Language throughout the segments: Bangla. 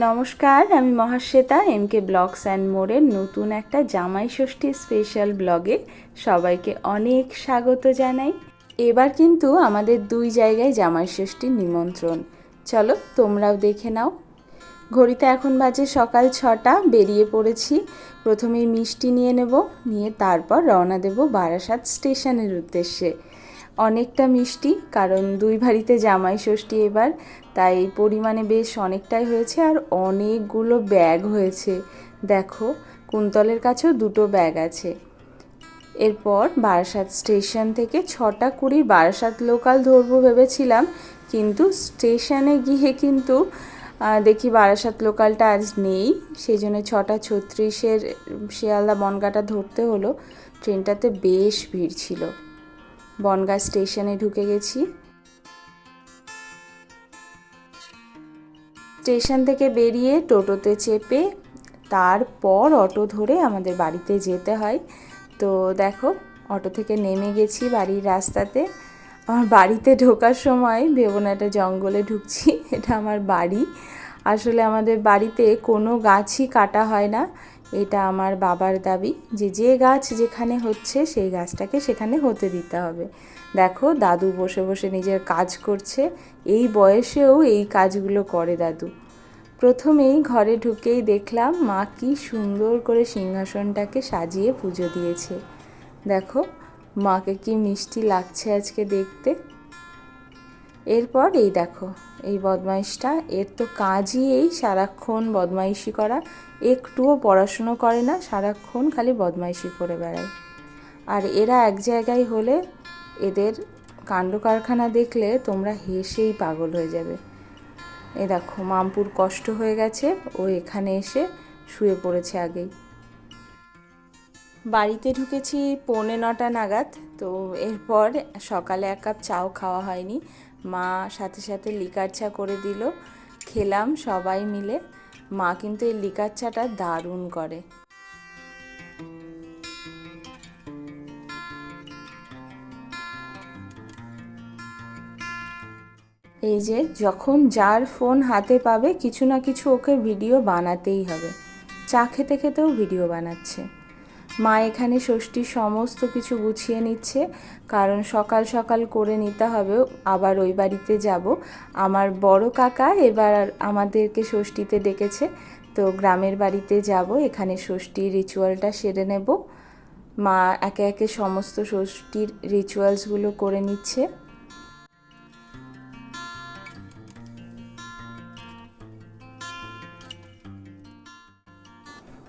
নমস্কার, আমি Mahasweta M K blogs and মোড়ের নতুন একটা জামাই ষষ্ঠী স্পেশাল ব্লগে সবাইকে অনেক স্বাগত জানাই। এবার কিন্তু আমাদের দুই জায়গায় জামাই ষষ্ঠীর নিমন্ত্রণ। চলো তোমরাও দেখে নাও। ঘড়িতে এখন বাজে সকাল ছটা, বেরিয়ে পড়েছি। প্রথমেই মিষ্টি নিয়ে নেব, নিয়ে তারপর রওনা দেব বারাসাত স্টেশনের উদ্দেশ্যে। অনেকটা মিষ্টি, কারণ দুই বাড়িতে জামাই ষষ্ঠী এবার, তাই পরিমাণে বেশ অনেকটাই হয়েছে আর অনেকগুলো ব্যাগ হয়েছে। দেখো, কুন্তলের কাছেও দুটো ব্যাগ আছে। এরপর বারাসাত স্টেশন থেকে ছটা কুড়ির বারাসাত লোকাল ধরবো ভেবেছিলাম, কিন্তু স্টেশনে গিয়ে কিন্তু দেখি বারাসাত লোকালটা আজ নেই। সেই জন্য ছটা ছত্রিশের শিয়ালদা বনগাটা ধরতে হলো। ট্রেনটাতে বেশ ভিড় ছিল। বনগাঁ স্টেশনে ঢুকে গেছি। স্টেশন থেকে বেরিয়ে টোটোতে চেপে তারপর অটো ধরে আমাদের বাড়িতে যেতে হয়। তো দেখো, অটো থেকে নেমে গেছি বাড়ির রাস্তাতে। আমার বাড়িতে ঢোকার সময় এটা জঙ্গলে ঢুকছি, এটা আমার বাড়ি। আসলে আমাদের বাড়িতে কোনো গাছই কাটা হয় না। এটা আমার বাবার দাবি যে যে গাছ যেখানে হচ্ছে সেই গাছটাকে সেখানে হতে দিতে হবে। দেখো, দাদু বসে বসে নিজের কাজ করছে, এই বয়সেও এই কাজগুলো করে দাদু। প্রথমেই ঘরে ঢুকেই দেখলাম, মা কি সুন্দর করে সিংহাসনটাকে সাজিয়ে পুজো দিয়েছে। দেখো, মাকে কি মিষ্টি লাগছে আজকে দেখতে। এরপর এই দেখো এই বদমাইশটা। এর তো কাজই এই সারাক্ষণ বদমাইশি করা। একটুও পড়াশুনো করে না, সারাক্ষণ খালি বদমাইশি করে বেড়ায়। আর এরা এক জায়গায় হলে এদের কাণ্ড কারখানা দেখলে তোমরা হেসেই পাগল হয়ে যাবে। এ দেখো, মামপুর কষ্ট হয়ে গেছে, ও এখানে এসে শুয়ে পড়েছে আগেই। বাড়িতে ঢুকেছি পৌনে নটা নাগাদ, তো এরপর সকালে এক কাপ চাও খাওয়া হয়নি। মা সাথে সাথে লিকার চা করে দিল, খেলাম সবাই মিলে। মা কিন্তু এই লিকার চাটা দারুণ করে। এই যে যখন যার ফোন হাতে পাবে, কিছু না কিছু ওকে ভিডিও বানাতেই হবে। চা খেতে খেতেও ভিডিও বানাচ্ছে। মা এখানে ষষ্ঠীর সমস্ত কিছু গুছিয়ে নিচ্ছে। কারণ সকাল সকাল করে নিতে হবে, আবার ওই বাড়িতে যাব। আমার বড় কাকা এবার আমাদেরকে ষষ্ঠীতে ডেকেছে। তো গ্রামের বাড়িতে যাব, এখানে ষষ্ঠীর রিচুয়ালটা সেরে নেব। মা একে একে সমস্ত ষষ্ঠীর রিচুয়ালসগুলো করে নিচ্ছে।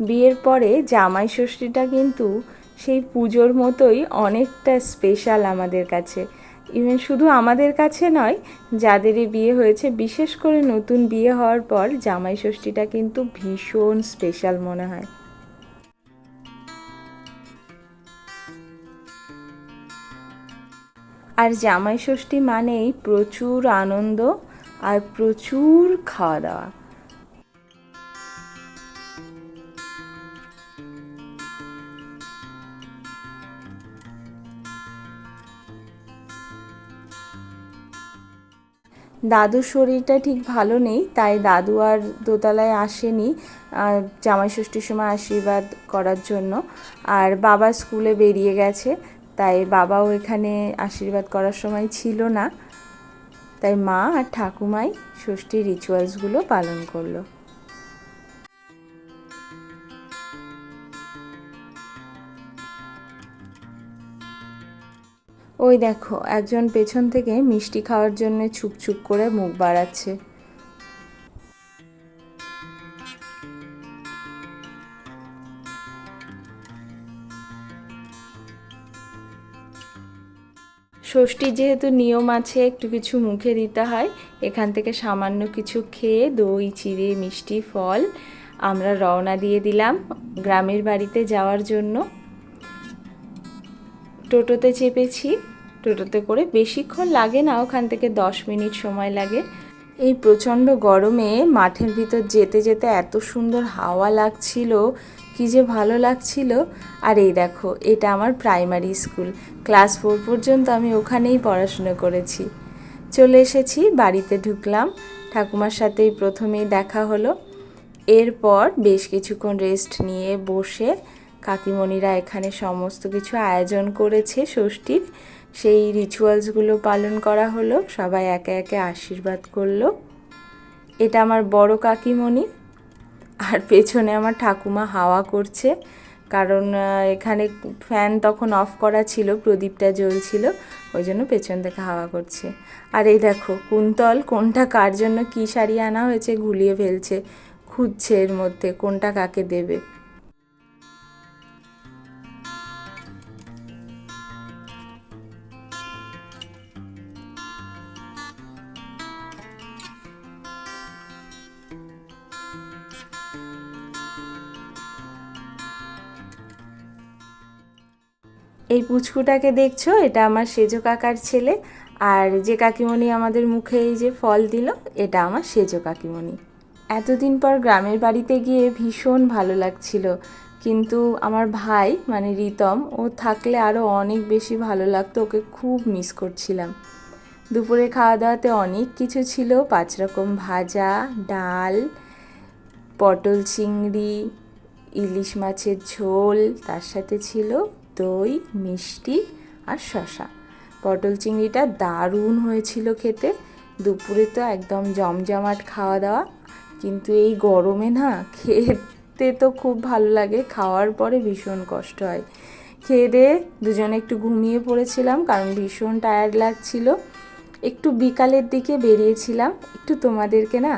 বিয়ের পরে জামাই ষষ্ঠীটা কিন্তু সেই পুজোর মতোই অনেকটা স্পেশাল আমাদের কাছে। ইভেন শুধু আমাদের কাছে নয়, যাদেরই বিয়ে হয়েছে, বিশেষ করে নতুন বিয়ে হওয়ার পর জামাই ষষ্ঠীটা কিন্তু ভীষণ স্পেশাল মনে হয়। আর জামাই ষষ্ঠী মানেই প্রচুর আনন্দ আর প্রচুর খাওয়া দাওয়া। দাদুর শরীরটা ঠিক ভালো নেই, তাই দাদু আর দোতলায় আসেনি জামাই ষষ্ঠীর সময় আশীর্বাদ করার জন্য। আর বাবা স্কুলে বেরিয়ে গেছে, তাই বাবাও এখানে আশীর্বাদ করার সময় ছিল না। তাই মা আর ঠাকুমাই ষষ্ঠীর রিচুয়ালসগুলো পালন করল। ওই দেখো, একজন পেছন থেকে মিষ্টি খাওয়ার জন্য ছুপ করে মুখ বাড়াচ্ছে। ষষ্ঠীর যেহেতু নিয়ম আছে, একটু কিছু মুখে দিতে হয়, এখান থেকে সামান্য কিছু খেয়ে দই, চিড়ে, মিষ্টি, ফল আমরা রওনা দিয়ে দিলাম গ্রামের বাড়িতে যাওয়ার জন্য। টোটোতে চেপেছি। টোটোতে করে বেশিক্ষণ লাগে না, ওখান থেকে দশ মিনিট সময় লাগে। এই প্রচণ্ড গরমে মাঠের ভিতর যেতে যেতে এত সুন্দর হাওয়া লাগছিল, কি যে ভালো লাগছিল। আর এই দেখো, এটা আমার প্রাইমারি স্কুল। ক্লাস ফোর পর্যন্ত আমি ওখানেই পড়াশুনো করেছি। চলে এসেছি, বাড়িতে ঢুকলাম। ঠাকুমার সাথেই প্রথমেই দেখা হলো। এরপর বেশ কিছুক্ষণ রেস্ট নিয়ে বসে কাকিমণিরা এখানে সমস্ত কিছু আয়োজন করেছে ষষ্ঠীর। সেই রিচুয়ালসগুলো পালন করা হলো, সবাই একে একে আশীর্বাদ করল। এটা আমার বড় কাকিমণি আর পেছনে আমার ঠাকুমা হাওয়া করছে, কারণ এখানে ফ্যান তখন অফ করা ছিল, প্রদীপটা জ্বলছিল, ওই জন্য পেছন থেকে হাওয়া করছে। আর এই দেখো, কুন্তল কোনটা কার জন্য কী শাড়ি আনা হয়েছে ঘুলিয়ে ফেলছে, খুঁজছে এর মধ্যে কোনটা কাকে দেবে। এই পুচকুটাকে দেখছ? এটা আমার সেজো কাকার ছেলে। আর যে কাকিমণি আমাদের মুখে এই যে ফল দিল, এটা আমার সেজো কাকিমণি। এতদিন পর গ্রামের বাড়িতে গিয়ে ভীষণ ভালো লাগছিল। কিন্তু আমার ভাই মানে রিতম, ও থাকলে আরও অনেক বেশি ভালো লাগতো, ওকে খুব মিস করছিলাম। দুপুরে খাওয়া দাওয়াতে অনেক কিছু ছিল। পাঁচ রকম ভাজা, ডাল, পটল চিংড়ি, ইলিশ মাছের ঝোল তার সাথে ছিল। দই, মিষ্টি আর শশা পটল চিংড়িটা দারুণ হয়েছিল খেতে। দুপুরে তো একদম জমজমাট খাওয়া দাওয়া। কিন্তু এই গরমে না খেতে তো খুব ভালো লাগে। খাওয়ার পরে ভীষণ কষ্ট হয়। খেয়ে দিয়ে দুজনে একটু ঘুমিয়ে পড়েছিলাম কারণ ভীষণ টায়ার্ড লাগছিল। একটু বিকালের দিকে বেরিয়েছিলাম। একটু তোমাদেরকে না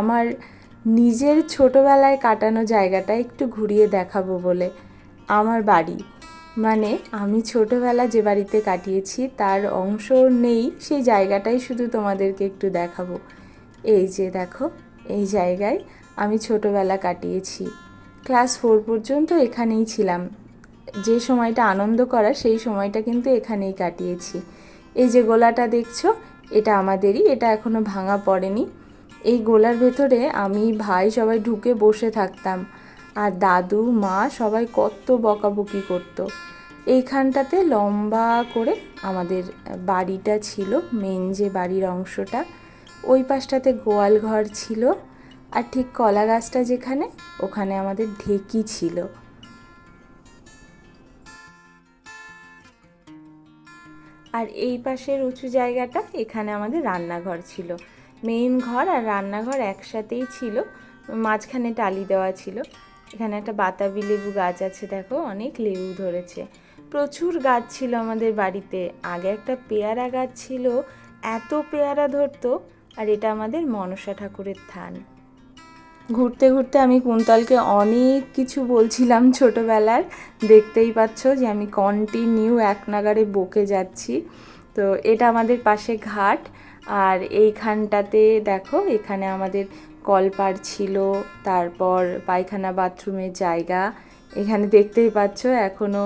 আমার নিজের ছোটোবেলায় কাটানো জায়গাটা একটু ঘুরিয়ে দেখাবো বলে। আমার বাড়ি। মানে আমি ছোটোবেলা যে বাড়িতে কাটিয়েছি, তার অংশ নেই, সেই জায়গাটাই শুধু তোমাদেরকে একটু দেখাবো। এই যে দেখো, এই জায়গায় আমি ছোটোবেলা কাটিয়েছি। ক্লাস ফোর পর্যন্ত এখানেই ছিলাম। যে সময়টা আনন্দ করা, সেই সময়টা কিন্তু এখানেই কাটিয়েছি। এই যে গোলাটা দেখছ, এটা আমাদেরই, এটা এখনও ভাঙা পড়েনি। এই গোলার ভেতরে আমি ভাই সবাই ঢুকে বসে থাকতাম। আর দাদু, মা সবাই কত বকাবকি করতো। এইখানটাতে লম্বা করে আমাদের বাড়িটা ছিল মেন যে বাড়ির অংশটা। ওই পাশটাতে গোয়াল ঘর ছিল আর ঠিক কলা গাছটা যেখানে, ওখানে আমাদের ঢেকি ছিল। আর এই পাশের উঁচু জায়গাটা এখানে আমাদের রান্নাঘর ছিল। মেইন ঘর আর রান্নাঘর একসাথেই ছিল, মাঝখানে টালি দেওয়া ছিল। এখানে একটা বাতাবি লেবু গাছ আছে, দেখো, অনেক লেবু ধরেছে। প্রচুর গাছ ছিল আমাদের বাড়িতে। আগে একটা পেয়ারা গাছ ছিল, এত পেয়ারা ধরতো, আর এটা আমাদের মনসা ঠাকুরের থান। ঘুরতে ঘুরতে আমি কুন্তলকে অনেক কিছু বলছিলাম ছোটোবেলার। দেখতেই পাচ্ছ যে আমি কন্টিনিউ এক নাগারে বকে যাচ্ছি। তো এটা আমাদের পাশে ঘাট, আর এইখানটাতে দেখো, এখানে আমাদের কলপার ছিল, তারপর পায়খানা বাথরুমের জায়গা। এখানে দেখতেই পাচ্ছ এখনও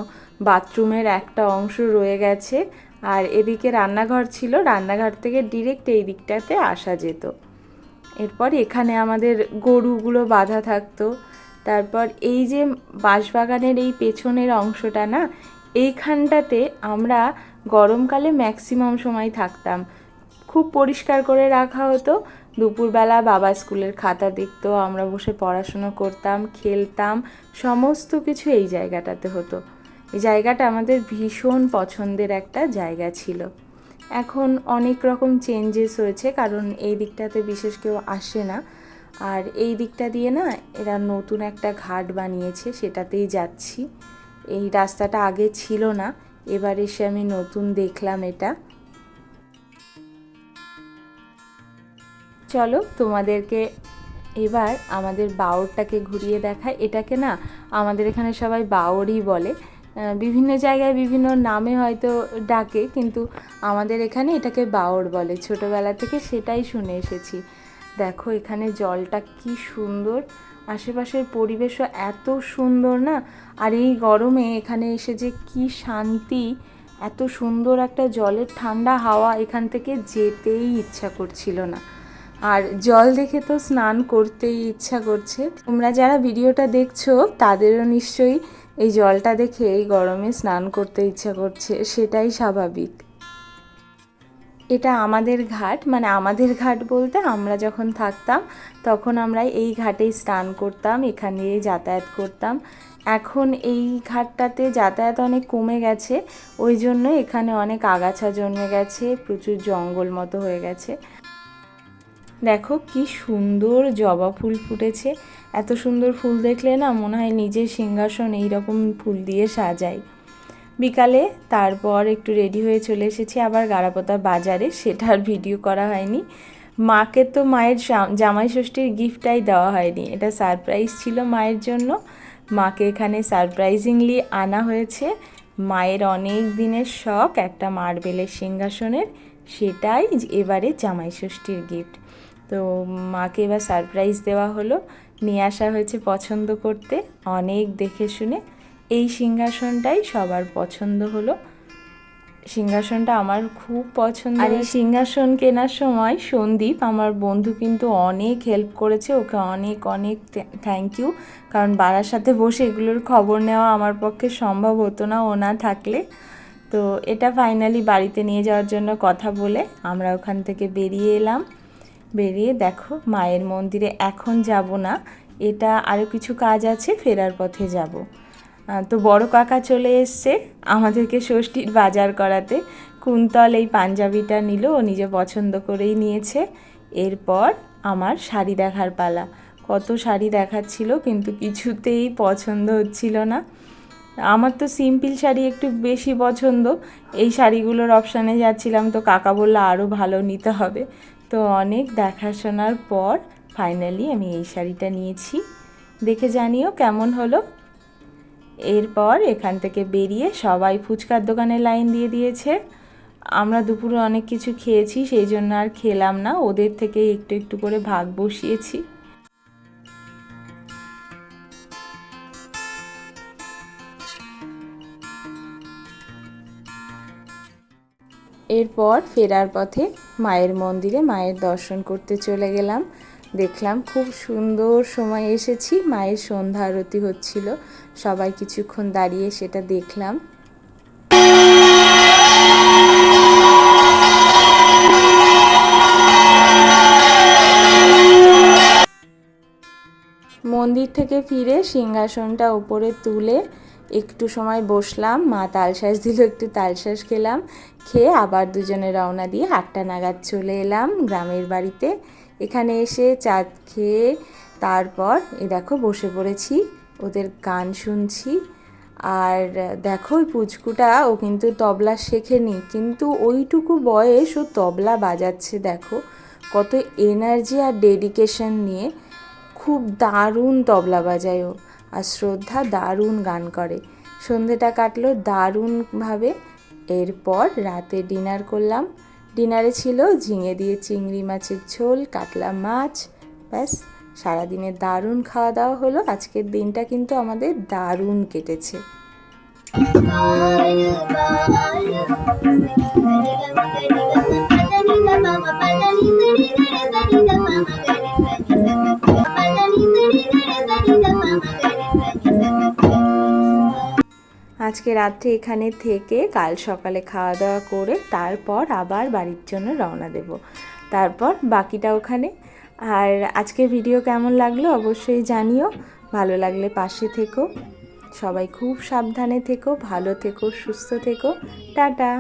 বাথরুমের একটা অংশ রয়ে গেছে। আর এদিকে রান্নাঘর ছিল, রান্নাঘর থেকে ডিরেক্ট এই দিকটাতে আসা যেত। এরপর এখানে আমাদের গরুগুলো বাঁধা থাকতো। তারপর এই যে বাঁশবাগানের এই পেছনের অংশটা না, এইখানটাতে আমরা গরমকালে ম্যাক্সিমাম সময় থাকতাম। খুব পরিষ্কার করে রাখা হতো। দুপুরবেলা বাবা স্কুলের খাতা দেখতো, আমরা বসে পড়াশুনো করতাম, খেলতাম, সমস্ত কিছু এই জায়গাটাতে হতো। এই জায়গাটা আমাদের ভীষণ পছন্দের একটা জায়গা ছিল। এখন অনেক রকম চেঞ্জেস হয়েছে, কারণ এই দিকটাতে বিশেষ কেউ আসে না। আর এই দিকটা দিয়ে না, এরা নতুন একটা ঘাট বানিয়েছে, সেটাতেই যাচ্ছি। এই রাস্তাটা আগে ছিল না, এবার এসে আমি নতুন দেখলাম এটা। চলো তোমাদেরকে এবার আমাদের বাওরটাকে ঘুরিয়ে দেখায় এটাকে না আমাদের এখানে সবাই বাওরই বলে। বিভিন্ন জায়গায় বিভিন্ন নামে হয়তো ডাকে, কিন্তু আমাদের এখানে এটাকে বাওর বলে। ছোটোবেলা থেকে সেটাই শুনে এসেছি। দেখো, এখানে জলটা কি সুন্দর। আশেপাশের পরিবেশও এত সুন্দর না। আর এই গরমে এখানে এসে যে কি শান্তি, এত সুন্দর একটা জলের ঠান্ডা হাওয়া এখান থেকে যেতেই ইচ্ছা করছিল না। আর জল দেখে তো স্নান করতেই ইচ্ছা করছে। তোমরা যারা ভিডিওটা দেখছ, তাদেরও নিশ্চয়ই এই জলটা দেখে এই গরমে স্নান করতে ইচ্ছা করছে, সেটাই স্বাভাবিক। এটা আমাদের ঘাট মানে আমাদের ঘাট বলতে আমরা যখন থাকতাম, তখন আমরা এই ঘাটেই স্নান করতাম, এখান যাতায়াত করতাম। এখন এই ঘাটটাতে যাতায়াত অনেক কমে গেছে, ওই জন্য এখানে অনেক আগাছা জন্মে গেছে, প্রচুর জঙ্গল মতো হয়ে গেছে। দেখো কি সুন্দর জবা ফুল ফুটেছে। এত সুন্দর ফুল দেখলে না মনে হয় নিজের সিংহাসন এইরকম ফুল দিয়ে সাজাই। বিকালে তারপর একটু রেডি হয়ে চলে এসেছি, আবার গাড়াপোতা বাজারে সেটার ভিডিও করা হয়নি। মাকে তো মায়ের জামাই ষষ্ঠীর গিফটটাই দেওয়া হয়নি, এটা সারপ্রাইজ ছিল মায়ের জন্য। মাকে এখানে সারপ্রাইজিংলি আনা হয়েছে। মায়ের অনেক দিনের শখ একটা মার্বেলের সিংহাসনের, সেটাই এবারে জামাই ষষ্ঠীর গিফট তো মাকে এবার সারপ্রাইজ দেওয়া হলো। নিয়ে আসা হয়েছে পছন্দ করতে। অনেক দেখে শুনে এই সিংহাসনটাই সবার পছন্দ হলো। সিংহাসনটা আমার খুব পছন্দ আর এই সিংহাসন কেনার সময় সন্দীপ আমার বন্ধু কিন্তু অনেক হেল্প করেছে ওকে অনেক অনেক থ্যাংক ইউ কারণ বাড়ার সাথে বসে এগুলোর খবর নেওয়া আমার পক্ষে সম্ভব হতো না ও না থাকলে। তো এটা ফাইনালি বাড়িতে নিয়ে যাওয়ার জন্য কথা বলে আমরা ওখান থেকে বেরিয়ে এলাম। বেরিয়ে দেখো মায়ের মন্দিরে এখন যাব না, এটা আরও কিছু কাজ আছে, ফেরার পথে যাব। তো বড় কাকা চলে এসছে আমাদেরকে ষষ্ঠীর বাজার করাতে। কুন্তল এই পাঞ্জাবিটা নিল, ও নিজে পছন্দ করেই নিয়েছে। এরপর আমার শাড়ি দেখার পালা। কত শাড়ি দেখাচ্ছিল, কিন্তু কিছুতেই পছন্দ হচ্ছিল না। আমার তো সিম্পল শাড়ি একটু বেশি পছন্দ। এই শাড়িগুলোর অপশানে যাচ্ছিলাম, তো কাকা বলল আরও ভালো নিতে হবে। তো অনেক দেখাশোনার পর ফাইনালি আমি এই শাড়িটা নিয়েছি। দেখে জানিও কেমন হলো। এরপর এখান থেকে বেরিয়ে সবাই ফুচকার দোকানে লাইন দিয়ে দিয়েছে। আমরা দুপুরে অনেক কিছু খেয়েছি, সেই জন্য আর খেলাম না। ওদের থেকে একটু একটু করে ভাগ বসিয়েছি। এরপর ফেরার পথে মায়ের মন্দিরে মায়ের দর্শন করতে চলে গেলাম। দেখলাম খুব সুন্দর সময় এসেছি, মায়ের সন্ধ্যা আরতি হচ্ছিল, সবাই কিছুক্ষণ দাঁড়িয়ে সেটা দেখলাম। মন্দির থেকে ফিরে সিংহাসনটা উপরে তুলে একটু সময় বসলাম, মা তালশ্বাস দিল, একটু তালশ্বাস খেলাম, খেয়ে আবার দুজনে রওনা দিয়ে আটটা নাগাদ চলে এলাম গ্রামের বাড়িতে। এখানে এসে চা খেয়ে তারপর এ দেখো বসে পড়েছি, ওদের গান শুনছি। আর দেখো ওই পুচকুটা, ও কিন্তু তবলা শেখেনি, কিন্তু ওইটুকু বয়স ও তবলা বাজাচ্ছে দেখো, কত এনার্জি আর ডেডিকেশন নিয়ে। খুব দারুণ তবলা বাজায় ও। আর শ্রদ্ধা দারুণ গান করে। সন্ধেটা কাটলো দারুণভাবে। এরপর রাতে ডিনার করলাম। ডিনারে ছিল ঝিঙে দিয়ে চিংড়ি মাছের ঝোল, কাতলা মাছ, ব্যাস। সারাদিনের দারুণ খাওয়া দাওয়া হলো। আজকের দিনটা কিন্তু আমাদের দারুণ কেটেছে। আজকে রাত্রে এখানে থেকে কাল সকালে খাওয়া দাওয়া করে তারপর আবার বাড়ির জন্য রওনা দেব। তারপর বাকিটা ওখানে। আর আজকে ভিডিও কেমন লাগল অবশ্যই জানিও। ভালো লাগলে পাশে থেকো। সবাই খুব সাবধানে থেকো, ভালো থেকো, সুস্থ থেকো। টাটা!